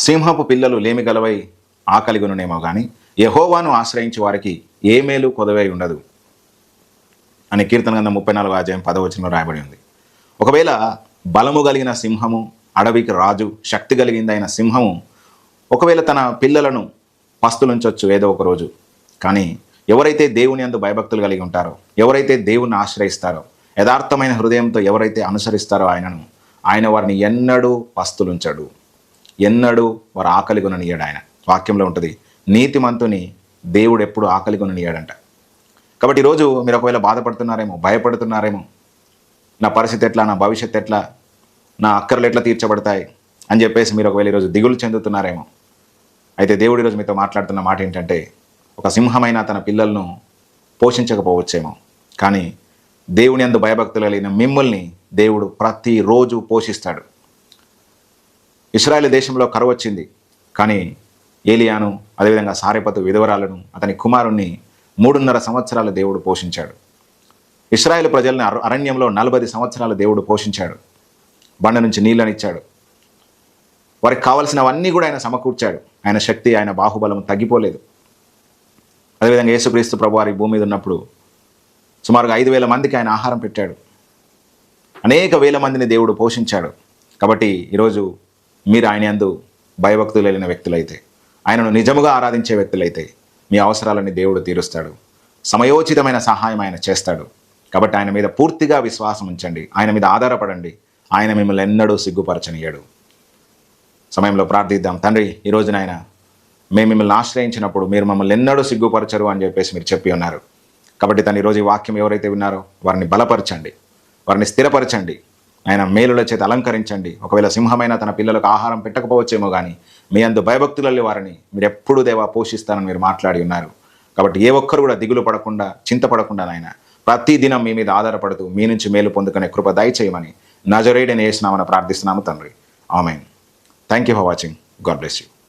సింహపు పిల్లలు లేమి గలవై ఆకలిగొనునేమో కానీ యహోవాను ఆశ్రయించి వారికి ఏ మేలు కొదవై ఉండదు. అని కీర్తన గంధం ముప్పై నాలుగు అధ్యాయం పదవచనంలో రాయబడి ఉంది. ఒకవేళ బలము కలిగిన సింహము అడవికి రాజు శక్తి కలిగిందైన సింహము ఒకవేళ తన పిల్లలను పస్తులుంచవచ్చు ఏదో ఒక రోజు. కానీ ఎవరైతే దేవుని అందు భయభక్తులు కలిగి ఉంటారో ఎవరైతే దేవుని ఆశ్రయిస్తారో యథార్థమైన హృదయంతో ఎవరైతే అనుసరిస్తారో ఆయనను ఆయన వారిని ఎన్నడూ పస్తులుంచడు. ఎన్నడూ వారు ఆకలి కొననీయడు ఆయన. వాక్యంలో ఉంటుంది నీతిమంతుని దేవుడు ఎప్పుడు ఆకలి కొననీయడంట కాబట్టి ఈరోజు మీరు ఒకవేళ బాధపడుతున్నారేమో భయపడుతున్నారేమో నా పరిస్థితి ఎట్లా నా భవిష్యత్తు ఎట్లా నా అక్కర్లు ఎట్లా తీర్చబడతాయి అని చెప్పేసి మీరు ఒకవేళ ఈరోజు దిగులు చెందుతున్నారేమో అయితే దేవుడు ఈరోజు మీతో మాట్లాడుతున్న మాట ఏంటంటే ఒక సింహమైన తన పిల్లలను పోషించకపోవచ్చేమో. కానీ దేవుని అందు భయభక్తులు కలిగిన మిమ్మల్ని దేవుడు ప్రతిరోజు పోషిస్తాడు. ఇస్రాయేల్ దేశంలో కరువు వచ్చింది. కానీ ఏలియాను అదేవిధంగా సారేపతు విధవరాలను అతని కుమారుణ్ణి మూడున్నర సంవత్సరాలు దేవుడు పోషించాడు. ఇస్రాయేల్ ప్రజలను అర- అరణ్యంలో నలభై సంవత్సరాలు దేవుడు పోషించాడు. బండ నుంచి నీళ్ళనిచ్చాడు వారికి కావలసినవన్నీ కూడా ఆయన సమకూర్చాడు. ఆయన శక్తి ఆయన బాహుబలం తగ్గిపోలేదు. అదేవిధంగా యేసుక్రీస్తు ప్రభు వారి భూమి మీద ఉన్నప్పుడు సుమారుగా ఐదు వేల మందికి ఆయన ఆహారం పెట్టాడు. అనేక వేల మందిని దేవుడు పోషించాడు. కాబట్టి ఈరోజు మీరు ఆయన యందు భయభక్తులు వెళ్ళిన వ్యక్తులైతే ఆయనను నిజముగా ఆరాధించే వ్యక్తులైతే మీ అవసరాలని దేవుడు తీరుస్తాడు. సమయోచితమైన సహాయం ఆయన చేస్తాడు. కాబట్టి ఆయన మీద పూర్తిగా విశ్వాసం ఉంచండి. ఆయన మీద ఆధారపడండి. ఆయన మిమ్మల్ని ఎన్నడూ సిగ్గుపరచనియడు. సమయంలో ప్రార్థిద్దాం. తండ్రి ఈ నాయన మేము మిమ్మల్ని ఆశ్రయించినప్పుడు మీరు మమ్మల్ని ఎన్నడూ సిగ్గుపరచరు అని చెప్పేసి మీరు చెప్పి ఉన్నారు. కాబట్టి తను ఈరోజు ఈ వాక్యం ఎవరైతే విన్నారో వారిని బలపరచండి. వారిని స్థిరపరచండి. ఆయన మేలుల చేత అలంకరించండి. ఒకవేళ సింహమైన తన పిల్లలకు ఆహారం పెట్టకపోవచ్చేమో కానీ మీ అందు భయభక్తులలో వారిని మీరు ఎప్పుడు దేవా పోషిస్తానని మీరు మాట్లాడి ఉన్నారు. కాబట్టి ఏ ఒక్కరు కూడా దిగులు పడకుండా చింతపడకుండా నాయన ప్రతి దినం మీ మీద ఆధారపడుతూ మీ నుంచి మేలు పొందుకునే కృప దయచేయమని నజరేడని వేసినామని ప్రార్థిస్తున్నాము తండ్రి. Amen. Thank you for watching God bless you